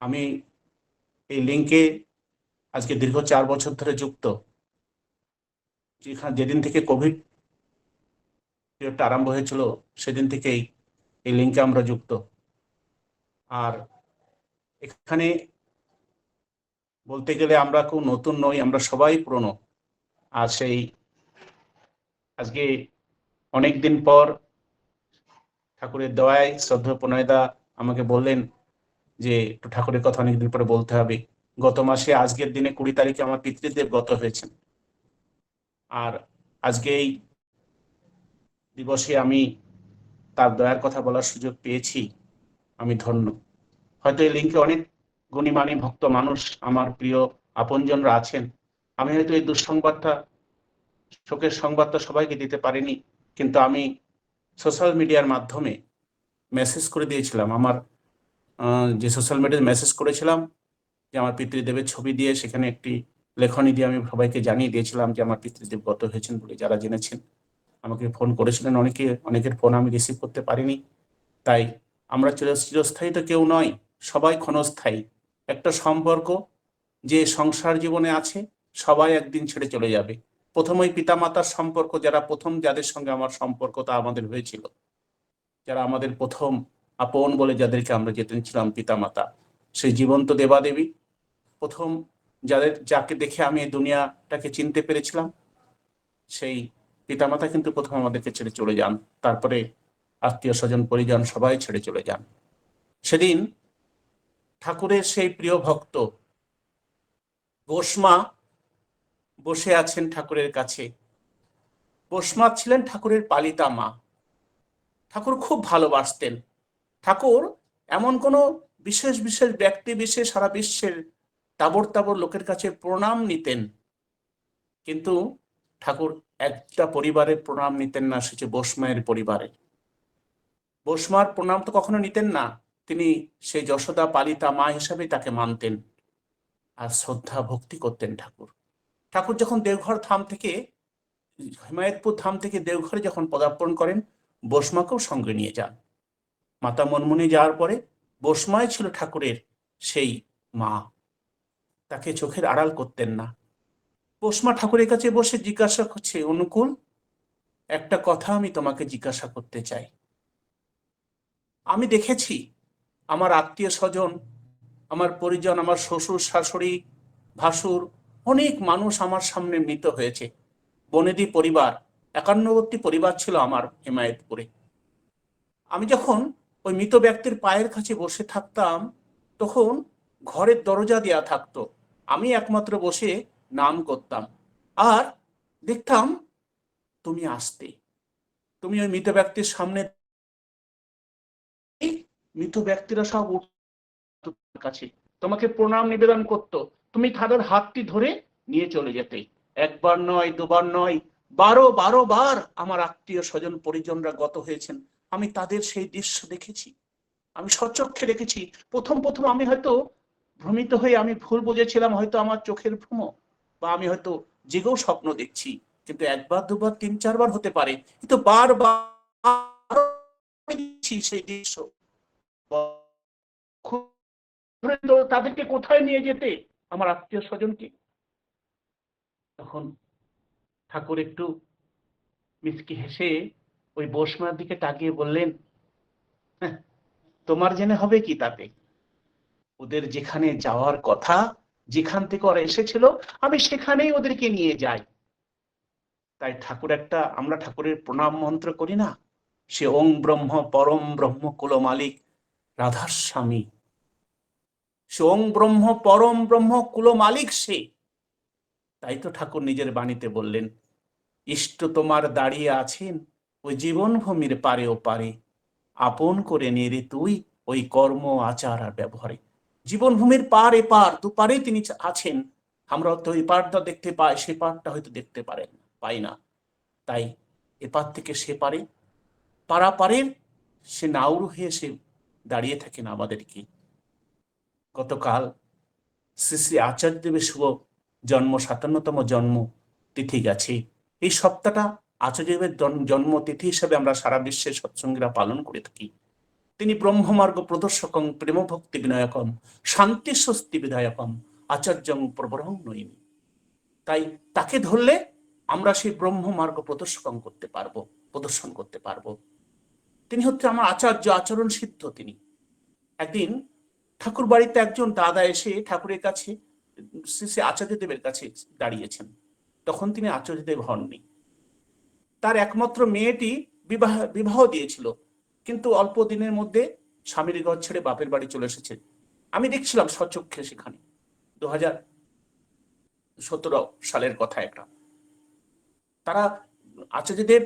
আমি এই লিঙ্কে আজকে দীর্ঘ চার বছর ধরে যুক্ত, যেখানে যেদিন থেকে কোভিড আরম্ভ হয়েছিল, সেদিন থেকেই এই লিঙ্কে আমরা যুক্ত। আর এখানে বলতে গেলে আমরা খুব নতুন নই, আমরা সবাই পুরনো। আর সেই আজকে অনেক দিন পর ঠাকুরের দয়ায় শ্রদ্ধা প্রণয়দা আমাকে বললেন যে একটু ঠাকুরের কথা অনেকদিন পরে বলতে হবে, গত মাসে আজকের দিনে কুড়ি তারিখে আমার পিতৃদেব গত হয়েছেন। আর আজকে এই দিবসে আমি তার দয়ার কথা বলার সুযোগ পেয়েছি, আমি ধন্য। হয়তো এই লিঙ্কে অনেক গুণীমানী ভক্ত মানুষ আমার প্রিয় আপনজনরা আছেন। আমি হয়তো এই দুঃসংবাদটা, শোকের সংবাদটা সবাইকে দিতে পারিনি, কিন্তু আমি সোশ্যাল মিডিয়ার মাধ্যমে মেসেজ করে দিয়েছিলাম আমার যে সোশ্যাল মিডিয়ায় মেসেজ করেছিলাম যে আমার পিতৃদেবের ছবি দিয়ে সেখানে একটি লেখনী দিয়ে আমি সবাইকে জানিয়ে দিয়েছিলাম যে আমার পিতৃদেব গত হয়েছেন বলে যারা জেনেছেন আমাকে ফোন করেছিলেন। অনেকে, অনেকের ফোন আমি রিসিভ করতে পারিনি। তাই আমরা চিরস্থায়ী তো কেউ নয়, সবাই ক্ষণস্থায়ী। একটা সম্পর্ক যে সংসার জীবনে আছে, সবাই একদিন ছেড়ে চলে যাবে। প্রথম ওই পিতামাতার সম্পর্ক, যারা প্রথম, যাদের সঙ্গে আমার সম্পর্ক তা আমাদের হয়েছিল। যারা আমাদের প্রথম আপন বলে যাদেরকে আমরা যেতেন ছিলাম পিতামাতা, সেই জীবন্ত দেবাদেবী। প্রথম যাদের, যাকে দেখে আমি এই দুনিয়াটাকে চিনতে পেরেছিলাম, সেই পিতামাতা কিন্তু প্রথম আমাদেরকে ছেড়ে চলে যান। তারপরে আত্মীয় স্বজন, পরিজন সবাই ছেড়ে চলে যান। সেদিন ঠাকুরের সেই প্রিয় ভক্ত গোসমা বসে আছেন ঠাকুরের কাছে। গোসমা ছিলেন ঠাকুরের পালিতা মা। ঠাকুর খুব ভালোবাসতেন। ঠাকুর এমন কোনো বিশেষ বিশেষ ব্যক্তি, বিশেষ সারা বিশ্বের তাবর তাবর লোকের কাছে প্রণাম নিতেন। কিন্তু ঠাকুর একটা পরিবারের প্রণাম নিতেন না, সে বোসমায়ের পরিবারে। বোসমার প্রণাম তো কখনো নিতেন না, তিনি সেই যশোদা পালিতা মা হিসাবে তাকে মানতেন আর শ্রদ্ধা, ভক্তি করতেন ঠাকুর। ঠাকুর যখন দেওঘর ধাম থেকে, হিমায়তপুর ধাম থেকে দেওঘরে যখন পদার্পণ করেন বোসমাকেও সঙ্গে নিয়ে যান। মাতা মনমুনি যাওয়ার পরে বোসমায় ছিল ঠাকুরের সেই মা। তাকে চোখের আড়াল করতেন না। বোসমা ঠাকুরের কাছে বসে জিজ্ঞাসা করছে, অনুকূল, একটা কথা আমি তোমাকে জিজ্ঞাসা করতে চাই। আমি দেখেছি আমার আত্মীয় স্বজন, আমার পরিজন, আমার শ্বশুর, শাশুড়ি, ভাসুর, অনেক মানুষ আমার সামনে মৃত হয়েছে। বনেদি পরিবার, একান্নবর্তী পরিবার ছিল আমার হেমায়তপুরে। আমি যখন ওই মৃত ব্যক্তির পায়ের কাছে বসে থাকতাম, তখন ঘরের দরজা দেয়া থাকতো। আমি একমাত্র বসে নাম করতাম। আর দেখতাম, তুমি আসতে। তুমি ওই মৃত ব্যক্তির সামনে মৃত ব্যক্তিরা সব কাছে। তোমাকে প্রণাম নিবেদন করত। তুমি তাদের হাতটি ধরে নিয়ে চলে যেতে। একবার নয়, দুবার নয়, বারো বারো বার আমার আত্মীয় স্বজন, পরিজনরা গত হয়েছেন। আমি তাদের সেই দৃশ্য দেখেছি। আমি সচক্ষে দেখেছি। প্রথম প্রথম আমি হয়তো ভ্রমিত হয়ে আমি ভুল বুঝেছিলাম, হয়তো আমার চোখের ভ্রম, বা আমি হয়তো জেগেও স্বপ্ন দেখছি। কিন্তু একবার, দুবার, তিন, চারবার হতে পারে। কিন্তু বারবার সেই দৃশ্য। তাদেরকে কোথায় নিয়ে যেতে? আমার আত্মীয় স্বজনকে। তখন ঠাকুর একটু মিসকি হেসে ওই বসমার দিকে তাকিয়ে বললেন "হ্যাঁ, তোমার জেনে হবে কি তাতে? ওদের যেখানে যাওয়ার কথা যেখান থেকে ওরা এসেছিল আমি সেখানেই ওদেরকে নিয়ে যাই। তাই ঠাকুর একটা আমরা ঠাকুরের প্রণাম মন্ত্র করি না? সে ওং ব্রহ্ম পরম ব্রহ্ম কুল মালিক রাধার স্বামী সে ওং ব্রহ্ম পরম ব্রহ্ম কুল মালিক সে। তাই তো ঠাকুর নিজের বাণীতে বললেন ইষ্ট তোমার দাঁড়িয়ে আছেন ওই জীবনভূমির পারে ও পারে আপন করে নিয়ে তুই ওই কর্ম, আচার আর ব্যবহারে। জীবনভূমির পার এপার দুপারে তিনি আছেন। আমরা তো এই পারটা দেখতে পাই, সে পারটা হয়তো দেখতে পারেন পাই না। তাই এপার থেকে সে পারে। পারাপারের সে নাউর হয়ে সে দাঁড়িয়ে থাকেন আমাদেরকে। গতকাল শ্রী শ্রী আচার্যদেবের শুভ জন্ম, সাতান্নতম জন্ম তিথি গেছে। এই সপ্তাহটা আচার্যদেবের জন্মতিথি হিসেবে আমরা সারা বিশ্বের সৎসঙ্গীরা পালন করে থাকি। তিনি ব্রহ্মমার্গ প্রদর্শকং প্রেমভক্তি বিনায়কম, শান্তি স্বস্তি বিধায়কম, আচার্যং প্রবরং নইমি তাই তাকে ধরলে আমরা সেই ব্রহ্মমার্গ প্রদর্শকং করতে পারব, প্রদর্শন করতে পারব। তিনি হচ্ছে আমার আচার্য আচরণ সিদ্ধ তিনি। একদিন ঠাকুর বাড়িতে একজন দাদা এসে ঠাকুরের কাছে শ্রী আচার্যদেবের কাছে দাঁড়িয়েছেন। তখন তিনি আচার্যদেব হননি। তার একমাত্র মেয়েটি বিবাহ বিবাহ দিয়েছিল। কিন্তু অল্প দিনের মধ্যে স্বামীর ঘর ছেড়ে বাপের বাড়ি চলে এসেছে। আমি দেখছিলাম সচক্ষে সেখানে। দু হাজার সতেরো সালের কথা একটা। তারা আচার্যদেব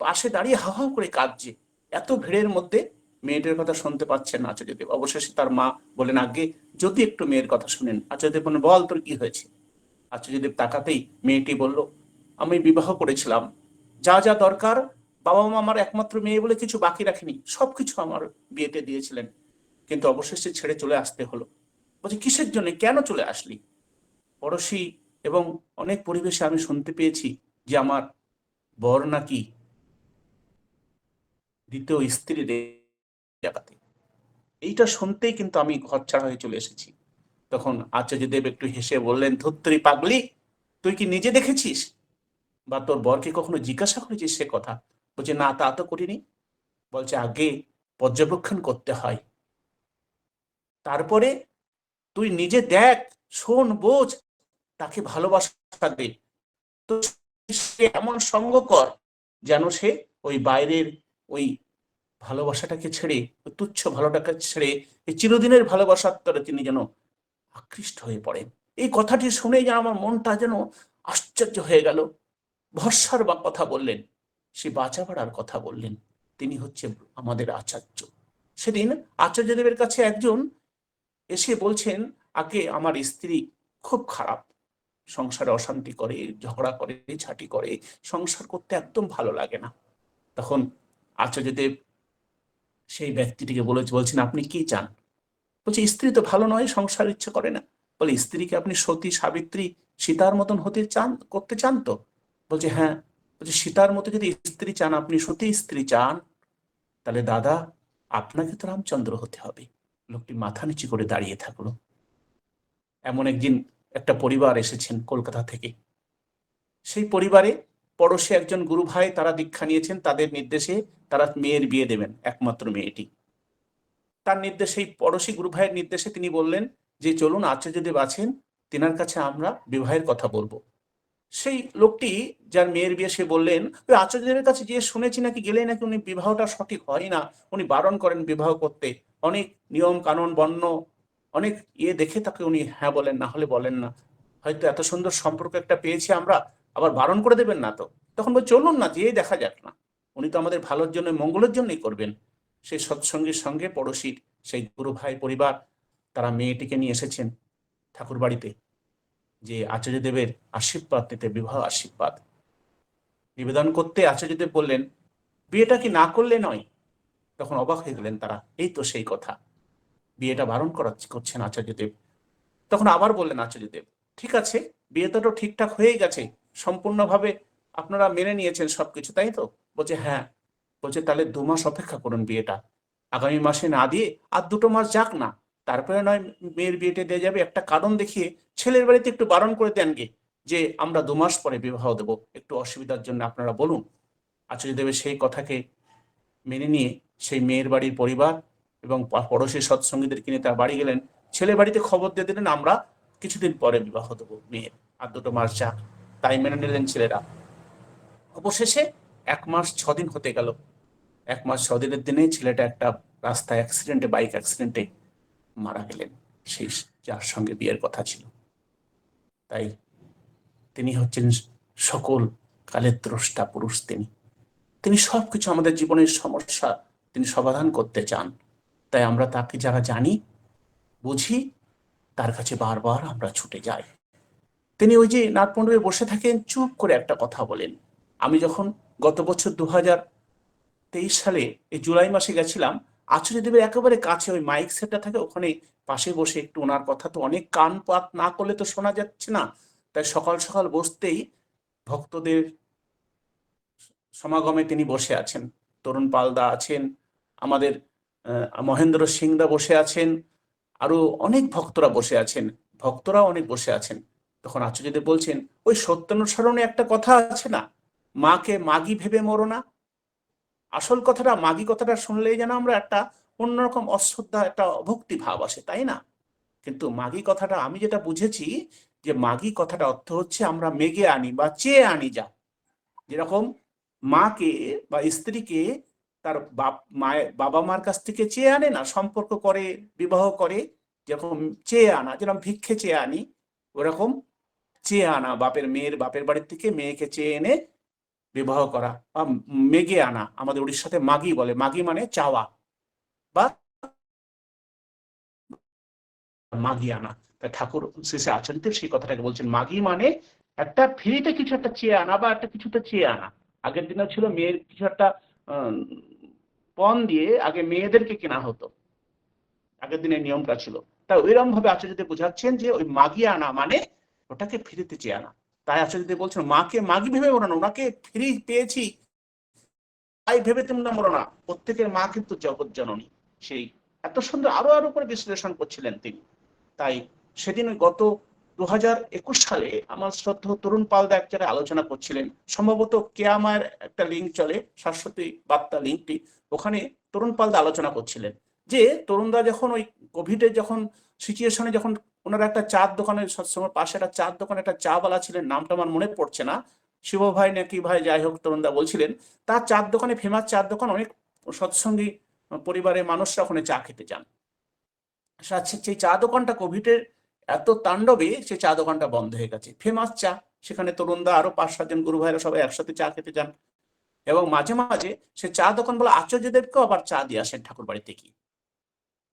পাশে দাঁড়িয়ে হা হা করে কাঁদছে। এত ভিড়ের মধ্যে মেয়েটার কথা শুনতে পাচ্ছেন আচার্যদেব। অবশেষে তার মা বলেন আগে যদি একটু মেয়ের কথা শুনেন। আচার্যদেব বল তোর কি হয়েছে? আচার্যদেব তাকাতেই মেয়েটি বলল, আমি বিবাহ করেছিলাম। যা যা দরকার বাবা মা আমার একমাত্র মেয়ে বলে কিছু বাকি রাখেনি, সবকিছু আমার বিয়েতে দিয়েছিলেন। কিন্তু অবশেষে ছেড়ে চলে আসতে হলো। বলছি, কিসের জন্য? কেন চলে আসলি? পড়োশি এবং অনেক পরিবেশে আমি শুনতে পেয়েছি যে আমার বর নাকি দ্বিতীয় স্ত্রী জায়গাতে এইটা শুনতেই কিন্তু আমি ঘর ছাড়া হয়ে চলে এসেছি। তখন আচার্যদেব একটু হেসে বললেন, ধুত্তরি পাগলি, তুই কি নিজে দেখেছিস? বা তোর বরকে কখনো জিজ্ঞাসা করেছিস সে কথা? বলছে, না, তা তো করিনি। বলছে, আগে পর্যবেক্ষণ করতে হয়। তারপরে তুই নিজে দেখ, শোন, বোঝ, তাকে ভালোবাসা দে। তো সে এমন সঙ্গ কর যেন সে ওই বাইরের ওই ভালোবাসাটাকে ছেড়ে, ওই তুচ্ছ ভালোটাকে ছেড়ে, এই চিরদিনের ভালোবাসার তরে তিনি যেন আকৃষ্ট হয়ে পড়েন। এই কথাটি শুনে যেন আমার মনটা যেন আশ্চর্য হয়ে গেল। ভরসার বা কথা বললেন, সে বাঁচা পড়ার কথা বললেন। তিনি হচ্ছে আমাদের আচার্য। সেদিন আচার্যদেবের কাছে একজন এসে বলছেন, আগে আমার স্ত্রী খুব খারাপ। সংসারে অশান্তি করে, ঝগড়া করে ছাটি করে, সংসার করতে একদম ভালো লাগে না। তখন আচার্যদেব সেই ব্যক্তিটিকে বলে, বলছেন, আপনি কি চান? বলছে, স্ত্রী তো ভালো নয়, সংসার ইচ্ছে করে না। বলে, স্ত্রীকে আপনি সতী, সাবিত্রী, সীতার মতন হতে চান, করতে চান তো? বলছে হ্যাঁ। বলছে, সীতার মতো যদি স্ত্রী চান, আপনি সতী স্ত্রী চান, তাহলে দাদা, আপনাকে তো রামচন্দ্র হতে হবে। লোকটি মাথা নিচু করে দাঁড়িয়ে থাকল। এমন একদিন একটা পরিবার এসেছেন কলকাতা থেকে। সেই পরিবারে পড়োশে একজন গুরু ভাই তারা দীক্ষা নিয়েছেন, তাদের নির্দেশে তারা মেয়ের বিয়ে দেবেন, একমাত্র মেয়েটি। তার নির্দেশে এই পড়োশী গুরু ভাইয়ের নির্দেশে তিনি বললেন যে, চলুন, আচার্যদেব আছেন, তেনার কাছে আমরা বিবাহের কথা বলব। সেই লোকটি যার মেয়ের বিয়ে সে বললেন, ওই আচার্যদেবের কাছে গিয়ে শুনেছি নাকি গেলেই নাকি উনি বিবাহটা সঠিক হয় না। উনি বারণ করেন বিবাহ করতে। অনেক নিয়ম, কানুন, বর্ণ, অনেক ইয়ে দেখে তাকে উনি হ্যাঁ বলেন, না হলে বলেন না। হয়তো এত সুন্দর সম্পর্ক একটা পেয়েছি আমরা, আবার বারণ করে দেবেন না তো? তখন বল চলুন না, যেয়ে দেখা যাক না। উনি তো আমাদের ভালোর জন্য মঙ্গলের জন্যই করবেন। সেই সৎসঙ্গীর সঙ্গে পড়োশির সেই গুরু ভাই পরিবার, তারা মেয়েটিকে নিয়ে এসেছেন ঠাকুর বাড়িতে যে আচার্যদেবের আশীর্বাদ নিতে, বিবাহ আশীর্বাদ। নিবেদন করতে আচার্যদেব বললেন, বিয়েটা কি না করলে নয়? তখন অবাক হয়ে গেলেন তারা, এই তো সেই কথা। বিয়েটা বারণ করা করছেন আচার্যদেব। তখন আবার বললেন আচার্যদেব, ঠিক আছে বিয়েটা তো ঠিকঠাক হয়ে গেছে, সম্পূর্ণভাবে আপনারা মেনে নিয়েছেন সবকিছু, তাই তো? বলছে হ্যাঁ। বলছে, তাহলে দু মাস অপেক্ষা করুন বিয়েটা। আগামী মাসে না দিয়ে আর দুটো মাস যাক না, তারপরে নয় মেয়ের বিয়েটা দিয়ে যাবে। একটা কারণ দেখিয়ে ছেলের বাড়িতে একটু বারণ করে দেন গে, যে আমরা দু মাস পরে বিবাহ দেব। একটু অসুবিধার জন্য আপনারা বলুন। আচার্যদেবের সেই কথাকে মেনে নিয়ে সেই মেয়ের বাড়ির পরিবার এবং পড়োশী সৎসঙ্গীদের কিনে তার বাড়ি গেলেন ছেলে বাড়িতে খবর দিয়ে দিলেন, আমরা কিছুদিন পরে বিবাহ দেবো মেয়ের। আর দুটো মাস যাক, তাই মেনে নিলেন ছেলেরা। অবশেষে এক মাস ছদিন হতে গেল। এক মাস ছদিনের দিনে ছেলেটা একটা রাস্তায় অ্যাক্সিডেন্টে বাইক অ্যাক্সিডেন্টে মারা গেলেন। সেই যার সঙ্গে বিয়ের কথা ছিল। তাই তিনি হচ্ছেন সকল কালের দ্রষ্টা পুরুষ তিনি। তিনি সবকিছু আমাদের জীবনের সমস্যা তিনি সমাধান করতে চান। তাই আমরা তাকে যারা জানি, বুঝি, তার কাছে বারবার আমরা ছুটে যাই। তিনি ওই যে নাটমণ্ডপে বসে থাকেন, চুপ করে একটা কথা বলেন। আমি যখন গত বছর দু হাজার তেইশ সালে এই জুলাই মাসে গেছিলাম আচার্যদেবের একেবারে কাছে, ওই মাইক সেটটা থাকে ওখানে পাশে বসে একটু ওনার কথা। তো অনেক কান পাত না করলে তো শোনা যাচ্ছে না। তাই সকাল সকাল বসতেই ভক্তদের সমাগমে তিনি বসে আছেন। তরুণ পালদা আছেন, আমাদের মহেন্দ্র সিংদা বসে আছেন, আরও অনেক ভক্তরা বসে আছেন। ভক্তরা অনেক বসে আছেন। তখন আচার্যদেব বলছেন, ওই সত্যানুসরণে একটা কথা আছে না? মাকে মাগি ভেবে মরো না আসল কথাটা, মাগি কথাটা শুনলেই যেন আমরা একটা অন্যরকম অশ্রদ্ধা, একটা অভক্তি ভাব আসে, তাই না? কিন্তু মাগি কথাটা, আমি যেটা বুঝেছি যে মাগি কথাটা অর্থ হচ্ছে আমরা মেগে আনি বা চেয়ে আনি যা। যেরকম মাকে বা স্ত্রীকে তার বাপ, মায়ের, বাবা মার কাছ থেকে চেয়ে আনে না, সম্পর্ক করে, বিবাহ করে, যেরকম চেয়ে আনা, যেরকম ভিক্ষে চেয়ে আনি, ওরকম চেয়ে আনা, বাপের মেয়ের, বাপের বাড়ির থেকে মেয়েকে চেয়ে এনে বিবাহ করা বা মেগে আনা, আমাদের উড়িষ্যাতে মাগি বলে। মাগি মানে চাওয়া বা মাগি আনা। ঠাকুর শেষে আচার্যদেব সেই কথাটাকে বলছেন, মাগি মানে একটা ফ্রিতে কিছু একটা চেয়ে আনা বা একটা কিছুতে চেয়ে আনা। আগের দিনে ছিল মেয়ের কিছু একটা পণ দিয়ে আগে মেয়েদেরকে কেনা হতো। আগের দিনের নিয়মটা ছিল। তাই ওইরকম ভাবে আচার্যদেব বোঝাচ্ছেন যে ওই মাগি আনা মানে ওটাকে ফিরিতে চেয়ে আনা। তাই আচার্যদেব বলছেন মাকে মাগি ভেবে মরো না, ওনাকে ফ্রি পেয়েছি। তাই ভেবে তোমরা মরো না, প্রত্যেকের মা কিন্তু জগৎ জননী, সেই এত সুন্দর আরও আরও করে বিশ্লেষণ করছিলেন তিনি। তাই সেদিন গত দু হাজার একুশ সালে আমার শ্রদ্ধ তরুণ পালদা এক জায়গায় আলোচনা করছিলেন। সম্ভবত কেয়ামার একটা লিঙ্ক চলে, শাশ্বতী বার্তা লিঙ্কটি ওখানে তরুণ পালদা আলোচনা করছিলেন। যে তরুণরা যখন ওই কোভিডে যখন সিচুয়েশনে যখন ওনারা একটা চার দোকানের সবসময় পাশে একটা চার দোকানে একটা চা বালা ছিলেন নামটা আমার মনে পড়ছে না। শিব ভাই নাকি ভাই, যাই হোক, তরুণদা বলছিলেন, তার চার দোকানে, ফেমাস চার দোকান অনেক সৎসঙ্গী পরিবারের মানুষরা ওখানে চা খেতে যান। আচ্ছা সেই চা দোকানটা কোভিডের এত তাণ্ডবে সেই চা দোকানটা বন্ধ হয়ে গেছে। ফেমাস চা, সেখানে তরুণদা আরও পাঁচ সাতজন গুরু ভাইরা সবাই একসাথে চা খেতে যান। এবং মাঝে মাঝে সে চা দোকান বলে আচার্যদেবকেও আবার চা দিয়ে আসেন ঠাকুর বাড়িতে কি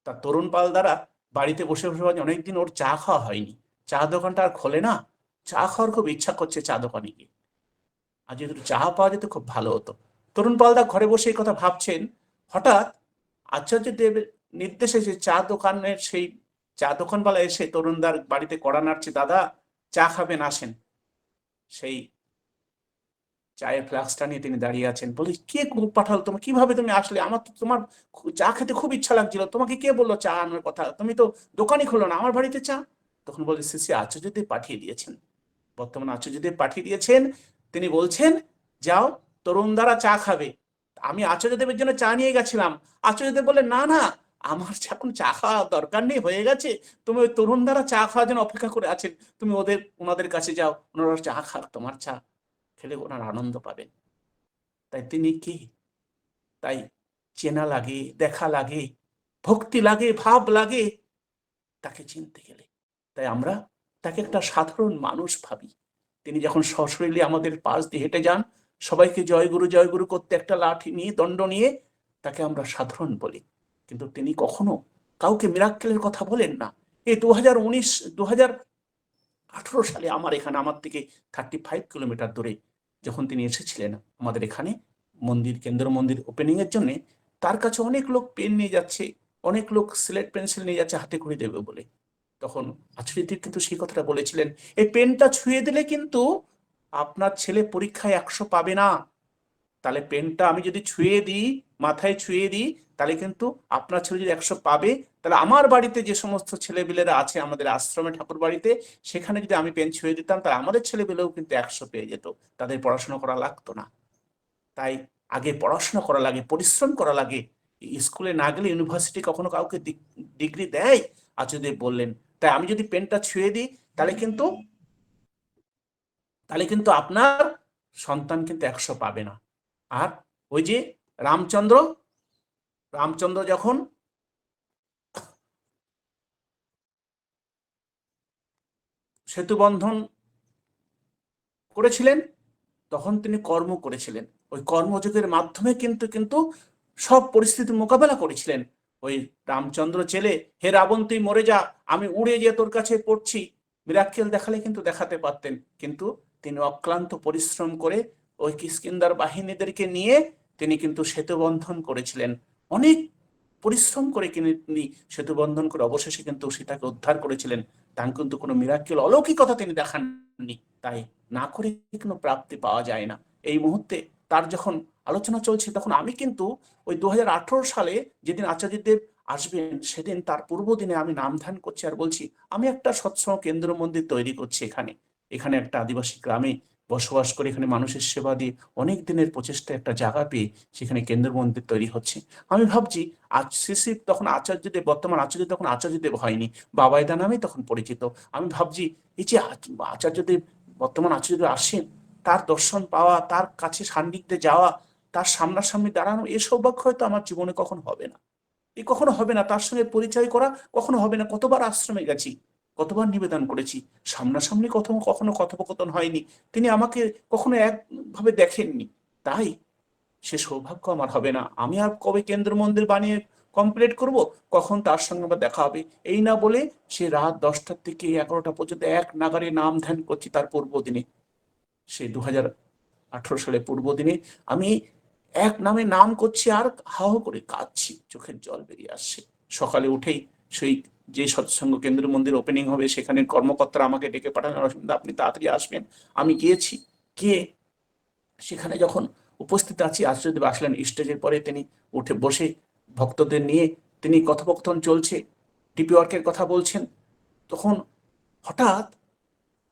তা তরুণ পাল দ্বারা বাড়িতে বসে বসে ভাবছে, অনেকদিন ওর চা খাওয়া হয়নি। চা দোকানটা আর খোলে না। চা খাওয়ার খুব ইচ্ছা করছে চা দোকানে গিয়ে। আর যদি চা পাওয়া যেত খুব ভালো হতো। তরুণ পালদা ঘরে বসে এই কথা ভাবছেন, হঠাৎ আচার্য দেবের নির্দেশে যে চা দোকানের সেই চা দোকানওয়ালা এসে তরুণদার বাড়িতে কড়া নাড়ছে, দাদা, চা খাবেন, আসেন। সেই চায়ের ফ্লাক্সটা নিয়ে তিনি দাঁড়িয়ে আছেন। বলি কে পাঠালো? তোমার কীভাবে তুমি আসলে? আমার তো তোমার চা খেতে খুব ইচ্ছা লাগছিল। তোমাকে কে বলল চা আনার কথা? তুমি তো দোকানই খোলো না, আমার বাড়িতে চা? তখন বলে শ্রী আচার্যদেব পাঠিয়ে দিয়েছেন। বর্তমানে আচার্যদেব পাঠিয়ে দিয়েছেন। তিনি বলছেন, যাও, তরুণ দ্বারা চা খাবে। আমি আচার্যদেবের জন্য চা নিয়ে গেছিলাম। আচার্যদেব বলে না না, আমার এখন চা খাওয়া দরকার নেই, হয়ে গেছে। তুমি ওই তরুণ দ্বারা চা খাওয়ার জন্য অপেক্ষা করে আছেন। তুমি ওদের, ওনাদের কাছে যাও, ওনারা চা খাক, তোমার চা। খেলে ওনার আনন্দ পাবেন। তাই তিনি কি? তাই চেনা লাগে, দেখা লাগে, ভক্তি লাগে, ভাব লাগে, তাকে চিনতে গেলে। তাই আমরা তাকে একটা সাধারণ মানুষ ভাবি। তিনি যখন সশরীরে আমাদের পাশ দিয়ে হেঁটে যান, সবাইকে জয়গুরু জয়গুরু করতে একটা লাঠি নিয়ে, দণ্ড নিয়ে তাকে আমরা সাধারণ বলি। কিন্তু তিনি কখনো কাউকে মিরাক্কেলের কথা বলেন না। এই দু হাজার উনিশ দু হাজার আঠারো সালে আমার এখানে, আমার থেকে থার্টি ফাইভ কিলোমিটার দূরে যখন তিনি এসেছিলেন আমাদের এখানে, মন্দির, কেন্দ্র মন্দির ওপেনিং এর জন্য, তার কাছে অনেক লোক পেন নিয়ে যাচ্ছে, অনেক লোক সিলেট পেন্সিল নিয়ে যাচ্ছে, হাতে করে দেবে বলে। তখন আচরিত কিন্তু সেই কথাটা বলেছিলেন এই পেনটা ছুঁয়ে দিলে কিন্তু আপনার ছেলে পরীক্ষায় একশো পাবে না। তাহলে পেনটা আমি যদি ছুঁয়ে দিই, মাথায় ছুঁয়ে দিই, তাহলে কিন্তু আপনার ছেলে যদি একশো পাবে তাহলে আমার বাড়িতে যে সমস্ত ছেলেপিলেরা আছে আমাদের আশ্রমে ঠাকুর বাড়িতে, সেখানে যদি আমি পেন ছুঁয়ে দিতাম তাহলে আমাদের ছেলেপিলেও কিন্তু একশো পেয়ে যেত। তাদের পড়াশোনা করা লাগতো না। তাই আগে পড়াশোনা করা লাগে, পরিশ্রম করা লাগে। স্কুলে না গেলে ইউনিভার্সিটি কখনো কাউকে ডিগ্রি দেয়? আচার্যদেব বললেন, তাই আমি যদি পেনটা ছুঁয়ে দিই, তাহলে কিন্তু তাহলে কিন্তু আপনার সন্তান কিন্তু একশো পাবে না। আর ওই যে রামচন্দ্র রামচন্দ্র যখন সেতু বন্ধন করেছিলেন, তখন তিনি কর্ম করেছিলেন। ওই কর্মযোগের মাধ্যমে কিন্তু কিন্তু সব পরিস্থিতির মোকাবেলা করেছিলেন। ওই রামচন্দ্র ছেলে হে রাবণ, তুই মরে যা, আমি উড়ে গিয়ে তোর কাছে পড়ছি। মিরাক্কেল দেখালে কিন্তু দেখাতে পারতেন। কিন্তু তিনি অক্লান্ত পরিশ্রম করে ওই কিষ্কিন্দার বাহিনীদেরকে নিয়ে তিনি কিন্তু সেতু বন্ধন করেছিলেন। অনেক পরিশ্রম করে তিনি সেতু বন্ধন করে অবশেষে কিন্তু সীতাকে উদ্ধার করেছিলেন। তার কিন্তু কোনো মিরাক্কেল অলৌকিকতা তিনি দেখাননি। তাই না করে কোনো প্রাপ্তি পাওয়া যায় না। এই মুহূর্তে তার যখন আলোচনা চলছে, তখন আমি কিন্তু ওই দু হাজার আঠারো সালে যেদিন আচার্যদেব আসবেন, সেদিন তার পূর্ব দিনে আমি নাম ধ্যান করছি আর বলছি, আমি একটা সৎসঙ্গ কেন্দ্র মন্দির তৈরি করছি এখানে। এখানে একটা আদিবাসী গ্রামে বসবাস করে এখানে মানুষের সেবা দিয়ে অনেক দিনের প্রচেষ্টা একটা জায়গা পেয়ে সেখানে কেন্দ্র মন্দির তৈরি হচ্ছে। আমি ভাবছি, আজ শিশি তখন আচার্যদেব, বর্তমান আচার্য তখন আচার্যদেব হয়নি বাবাইদা নামেই তখন পরিচিত। আমি ভাবছি, এই যে আচার্যদেব, বর্তমান আচার্যদেব আসেন তার দর্শন পাওয়া, তার কাছে সান্নিধ্যে যাওয়া, তার সামনাসামনি দাঁড়ানো, এ সৌভাগ্য হয়তো আমার জীবনে কখনো হবে না। এ কখনো হবে না, তার সঙ্গে পরিচয় করা কখনো হবে না, কতবার আশ্রমে গেছি। কতবার নিবেদন করেছি। সামনাসামনি কখনো কখনো কথোপকথন হয়নি। তিনি আমাকে কখনো একভাবে দেখেননি। তাই সে সৌভাগ্য আমার হবে না। আমি আর কবে কেন্দ্র মন্দির বানিয়ে কমপ্লিট করব? কখন তার সঙ্গে আবার দেখা হবে? এই না বলে সে রাত দশটার থেকে এগারোটা পর্যন্ত এক নাগারে নাম ধ্যান করছি তার পূর্ব দিনে। সে দু হাজার আঠারো সালে পূর্ব দিনে আমি এক নামে নাম করছি আর হাহ করে কাঁদছি। চোখের জল বেরিয়ে আসছে। সকালে উঠেই সেই যে সৎসঙ্গ কেন্দ্র মন্দির ওপেনিং হবে সেখানে কর্মকর্তারা আমাকে ডেকে পাঠানোর অসুবিধা আপনি তাড়াতাড়ি আসবেন। আমি গিয়েছি কে সেখানে যখন উপস্থিত আছি আশ্চর্য আসলেন। স্টেজের পরে তিনি উঠে বসে ভক্তদের নিয়ে তিনি কথোপকথন চলছে ডিপি ওয়ার্কের কথা বলছেন। তখন হঠাৎ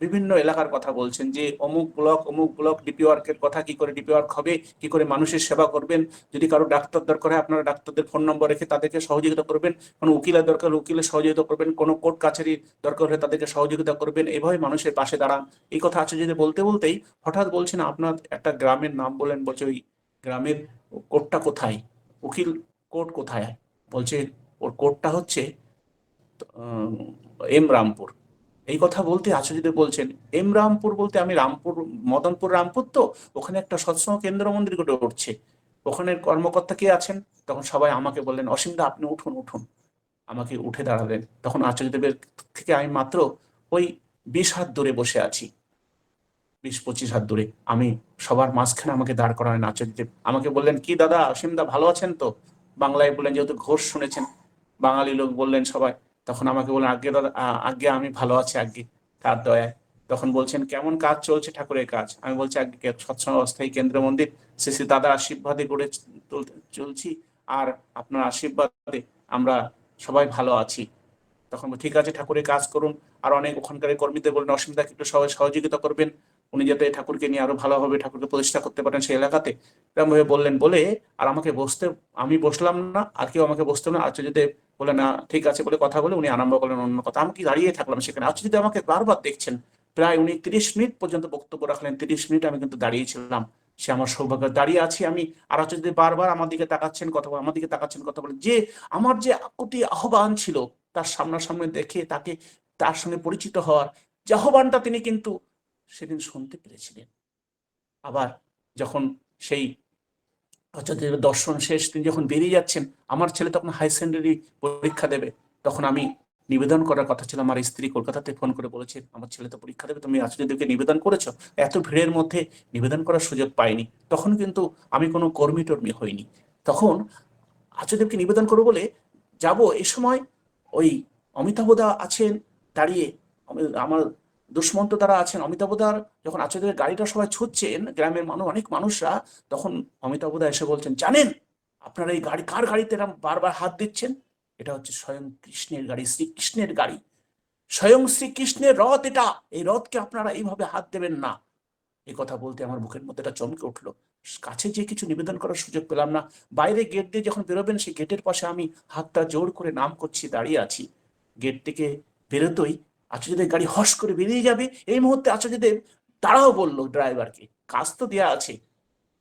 বিভিন্ন এলাকার কথা বলছেন যে অমুক ব্লক অমুক ব্লক ডিপি ওয়ার্কের কথা কি করে ডিপি ওয়ার্ক হবে, কি করে মানুষের সেবা করবেন? যদি কারও ডাক্তার দরকার হয়, আপনারা ডাক্তারদের ফোন নম্বর রেখে তাদেরকে সহযোগিতা করবেন। কোনো উকিলের দরকার উকিলের সহযোগিতা করবেন। কোনো কোর্ট কাছারি দরকার হলে তাদেরকে সহযোগিতা করবেন। এভাবে মানুষের পাশে দাঁড়ান। এই কথা আছে যদি বলতে বলতেই হঠাৎ বলছেন, আপনার একটা গ্রামের নাম বলেন, বলছে ওই গ্রামের কোর্টটা কোথায়? উকিল কোর্ট কোথায়? বলছে ওর কোর্টটা হচ্ছে এম রামপুর। এই কথা বলতে আচার্যদেব বলছেন এম রামপুর বলতে আমি রামপুর, মদনপুর রামপুর তো, ওখানে একটা সৎসঙ্গ কেন্দ্র মন্দির গড়ে উঠছে। ওখানের কর্মকর্তা কে আছেন? তখন সবাই আমাকে বললেন, অসীমদা, আপনি উঠুন উঠুন। আমাকে উঠে দাঁড়ালেন। তখন আচার্যদেবের থেকে আমি মাত্র ওই বিশ হাত দূরে বসে আছি। বিশ, পঁচিশ হাত দূরে। আমি সবার মাঝখানে আমাকে দাঁড় করালেন আচার্যদেব। আমাকে বললেন, কি দাদা, অসীমদা ভালো আছেন তো? বাংলায় বললেন, যেহেতু ঘোষ শুনেছেন। বাঙালি লোক বললেন সবাই তখন আমাকে বললেন, আজ্ঞে দাদা আজ্ঞে, আমি ভালো আছি, আজ্ঞে, তার দয়ায়। তখন বলছেন, কেমন কাজ চলছে ঠাকুরের কাজ? আমি বলছি কে- সৎসঙ্গ অস্থায়ী কেন্দ্র মন্দির, শ্রী শ্রী দাদার আশীর্বাদে গড়ে চলছি, আর আপনার আশীর্বাদে আমরা সবাই ভালো আছি। তখন ঠিক আছে, ঠাকুরের কাজ করুন। আর অনেক ওখানকার কর্মীদের বললেন অসুবিধাকে একটু সবাই সহযোগিতা করবেন। উনি যাতে ঠাকুরকে নিয়ে আরও ভালোভাবে ঠাকুরকে প্রতিষ্ঠা করতে পারেন সেই এলাকাতে। এরকম ভাবে বললেন বলে, আর আমাকে বসতে, আমি বসলাম না, আর কেউ আমাকে বসতে না। আচার্যদেব বলে, না, ঠিক আছে, বলে কথা বলে উনি আরম্ভ করলেন অন্য কথা। আমি কি দাঁড়িয়ে থাকলাম সেখানে? আজ যদি আমাকে বারবার দেখছেন, প্রায় উনি তিরিশ মিনিট পর্যন্ত বক্তব্য রাখলেন, তিরিশ মিনিট আমি কিন্তু দাঁড়িয়েছিলাম। সে আমার সৌভাগ্য দাঁড়িয়ে আছি আমি। আর যদি বারবার আমার দিকে তাকাচ্ছেন, কথা বলে, আমার দিকে তাকাচ্ছেন, কথা বলে, যে আমার যে অতি আহ্বান ছিল, তার সামনাসামনি দেখে তাকে, তার সঙ্গে পরিচিত হওয়ার যে আহ্বানটা তিনি কিন্তু সেদিন শুনতে পেরেছিলেন। আবার যখন সেই আচার্যদেবের দর্শন শেষ, তিনি যখন বেরিয়ে যাচ্ছেন, আমার ছেলে তখন হাই সেকেন্ডারি পরীক্ষা দেবে। তখন আমি নিবেদন করার কথা ছিল, আমার স্ত্রী কলকাতাতে ফোন করে বলেছে, আমার ছেলে তো পরীক্ষা দেবে, তুমি আচার্যদেবকে নিবেদন করেছ? এত ভিড়ের মধ্যে নিবেদন করার সুযোগ পাইনি। তখন কিন্তু আমি কোনো কর্মী টর্মী হইনি। তখন আচার্যদেবকে নিবেদন করব বলে যাব, এ সময় ওই অমিতাভদা আছেন, দাঁড়িয়ে, আমার দুষ্মন্ত তারা আছেন। অমিতাভদার যখন আচার্যদেবের গাড়িটা সবাই ছুটছেন গ্রামের মানুষ অনেক মানুষরা তখন অমিতাভদা এসে বলছেন, জানেন, আপনারা এই গাড়ি, কার গাড়িতে এরম বারবার হাত দিচ্ছেন? এটা হচ্ছে স্বয়ং কৃষ্ণের গাড়ি, শ্রীকৃষ্ণের গাড়ি। স্বয়ং শ্রীকৃষ্ণের রথ এটা, এই রথকে আপনারা এইভাবে হাত দেবেন না। এই কথা বলতে আমার বুকের মধ্যে এটা চমকে উঠল। কাছে যে কিছু নিবেদন করার সুযোগ পেলাম না। বাইরে গেট দিয়ে যখন বেরোবেন, সেই গেটের পাশে আমি হাতটা জোর করে নাম করছি, দাঁড়িয়ে আছি। গেট থেকে বেরোতেই আচার্যদেব গাড়ি হস করে বেরিয়ে যাবে। এই মুহূর্তে আচার্যদেব তারাও বলল ড্রাইভারকে। কাজ তো দেয়া আছে।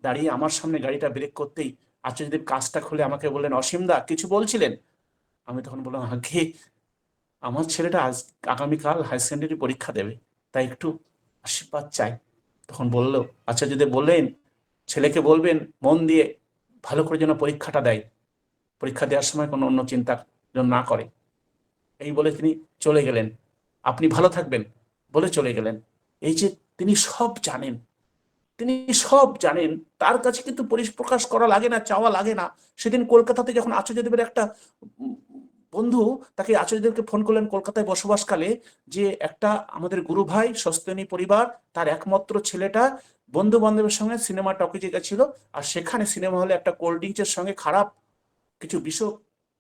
দাঁড়িয়ে আমার সামনে গাড়িটা ব্রেক করতেই আচার্যদেব কাজটা খুলে আমাকে বললেন অসীমদা কিছু বলছিলেন? আমি তখন বললাম, আগে আমার ছেলেটা আজ আগামীকাল হাই সেকেন্ডারি পরীক্ষা দেবে, তাই একটু আশীর্বাদ চাই। তখন বলল, আচার্যদেব বললেন, ছেলেকে বলবেন, মন দিয়ে ভালো করে যেন পরীক্ষাটা দেয়। পরীক্ষা দেওয়ার সময় কোনো অন্য চিন্তা যেন না করে। এই বলে তিনি চলে গেলেন। আপনি ভালো থাকবেন বলে চলে গেলেন। এই যে তিনি সব জানেন, তিনি সব জানেন, তার কাছে কিন্তু পরিপ্রকাশ করা লাগে না, চাওয়া লাগে না। সেদিন কলকাতাতে যখন আচার্যদেবের একটা বন্ধু তাকে আচার্যদেবকে ফোন করলেন কলকাতায় বসবাসকালে যে একটা আমাদের গুরু ভাই, সস্তনী পরিবার, তার একমাত্র ছেলেটা বন্ধু বান্ধবের সঙ্গে সিনেমা টকিজে গেছিল, আর সেখানে সিনেমা হলে একটা কোল্ড ড্রিঙ্কসের সঙ্গে খারাপ কিছু বিষ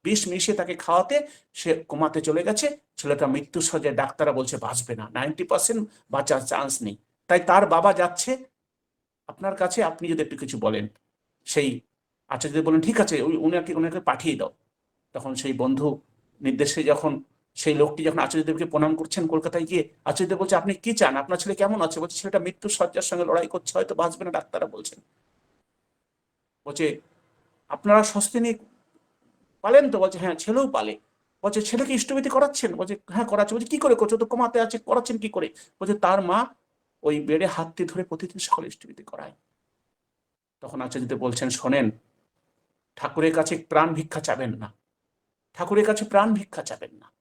বিষ মিশিয়ে তাকে খাওয়াতে সে কমাতে চলে গেছে। ছেলেটা মৃত্যু সজ্জায় ডাক্তাররা বলছে বাঁচবে না নাইনটি পার্সেন্ট বাঁচার চান্স নেই। তাই তার বাবা যাচ্ছে। আপনার কাছে আপনি যদি একটু কিছু বলেন, সেই আচার্য বলেন, ঠিক আছে, ওই উনাকে ওনাকে পাঠিয়ে দাও। তখন সেই বন্ধু নির্দেশে যখন সেই লোকটি যখন আচার্যদেবকে প্রণাম করছেন কলকাতায় গিয়ে আচার্যদেব বলছে, আপনি কি চান? আপনার ছেলে কেমন আছে? বলছে, ছেলেটা মৃত্যু সজ্জার সঙ্গে লড়াই করছে, হয়তো বাঁচবে না, ডাক্তাররা বলছেন। বলছে, আপনারা স্বস্তিনী পালেন তো? বলছে হ্যাঁ ছেলেও পালে। বলছে, ছেলেকে ইষ্টবিধি করাচ্ছেন? বলছে হ্যাঁ করাচ্ছে। বলছে, কি করে করছ? তো কমাতে আছে, করাচ্ছেন কি করে? বলছে, তার মা ওই বেডে হাত দিয়ে ধরে প্রতিদিন সকালে ইষ্টবিধি করায়। তখন আচার্যদেব বলছেন, শোনেন, ঠাকুরের কাছে প্রাণ ভিক্ষা চাবেন না। ঠাকুরের কাছে প্রাণ ভিক্ষা চাবেন না।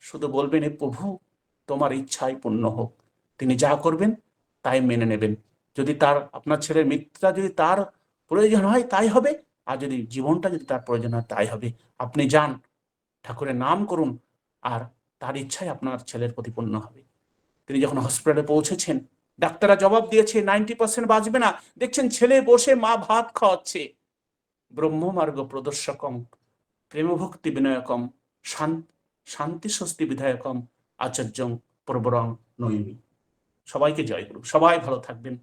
শুধু বলবেন, এ প্রভু, তোমার ইচ্ছাই পূর্ণ হোক। তিনি যা করবেন, তাই মেনে নেবেন। যদি তার, আপনার ছেলের মৃত্যুটা যদি তার প্রয়োজন হয়, তাই হবে। আর যদি জীবনটা যদি তার প্রয়োজন হয়, তাই হবে। আপনি যান, ঠাকুরের নাম করুন, আর তার ইচ্ছাই আপনার ছেলের প্রতিপন্ন হবে। তিনি যখন হসপিটালে পৌঁছেছেন, ডাক্তাররা জবাব দিয়েছে, নাইনটি পার্সেন্ট বাঁচবে না। দেখছেন ছেলে বসে মা ভাত খাওয়াচ্ছে। ব্রহ্মমার্গ প্রদর্শকম, প্রেমভক্তি বিনয়কম, শান- শান্তি স্বস্তি বিধায়কম, আচার্যং প্রবরং নৈমি। সবাইকে জয় গুরু সবাই ভালো থাকবেন।